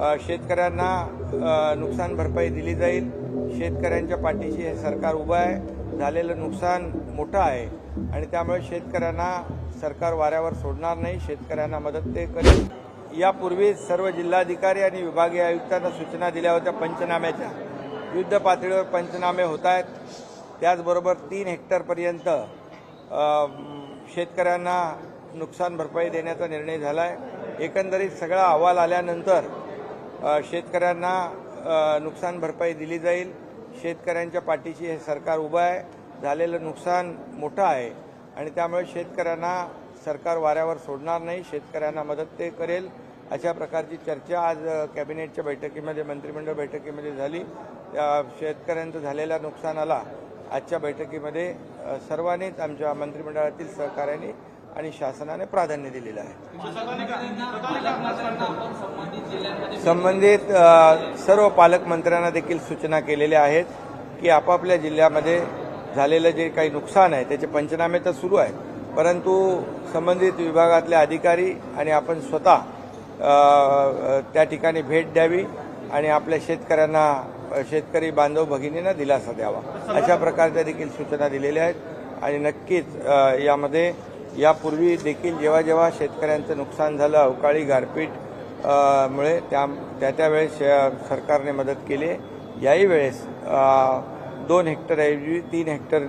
शेतकऱ्यांना नुकसान भरपाई दिली जाईल. शेतकऱ्यांच्या पाठीशी हे सरकार उभं आहे. झालेलं नुकसान मोठं आहे. आणि त्यामुळे शेतकऱ्यांना सरकार वाऱ्यावर सोडणार नाही. शेतकऱ्यांना मदत ते करेल. यापूर्वी सर्व जिल्हाधिकारी आणि विभागीय आयुक्तांना सूचना दिल्या होत्या पंचनाम्याच्या. युद्ध पातळीवर पंचनामे होत आहेत. त्याचबरोबर तीन हेक्टरपर्यंत शेतकऱ्यांना नुकसान भरपाई देण्याचा निर्णय झाला आहे एकंदरीत सगळा अहवाल आल्यानंतर शेतकऱ्यांना नुकसान भरपाई दिली जाईल. शेतकऱ्यांच्या पाठीशी हे सरकार उभं आहे. झालेलं नुकसान मोठं आहे. आणि त्यामुळे शेतकऱ्यांना सरकार वाऱ्यावर सोडणार नाही. शेतकऱ्यांना मदत ते करेल. अशा प्रकारची चर्चा आज कॅबिनेटच्या बैठकीमध्ये मंत्रिमंडळ बैठकीमध्ये झाली. त्या शेतकऱ्यांचं झालेल्या नुकसानाला आजच्या बैठकीमध्ये सर्वांनीच आमच्या मंत्रिमंडळातील सहकार्याने आणि शासनाने प्राधान्य दिलेलं आहे. संबंधित सर्व पालकमंत्र्यांना देखील सूचना केलेल्या आहेत की आपापल्या जिल्ह्यामध्ये झालेलं जे काही नुकसान आहे त्याचे पंचनामे तर सुरू आहेत. परंतु संबंधित विभागातले अधिकारी आणि आपण स्वतः त्या ठिकाणी भेट द्यावी आणि आपल्या शेतकऱ्यांना शेतकरी बांधव भगिनींना दिलासा द्यावा. अशा प्रकारच्या देखील सूचना दिलेल्या आहेत आणि नक्कीच यामध्ये यापूर्वी देखील जेव्हा जेव्हा शेतकऱ्यांचं नुकसान झालं अवकाळी गारपीट मुळे त्या त्या त्यावेळेस शे- सरकारने मदत केली. याही वेळेस दोन हेक्टरऐवजी तीन हेक्टर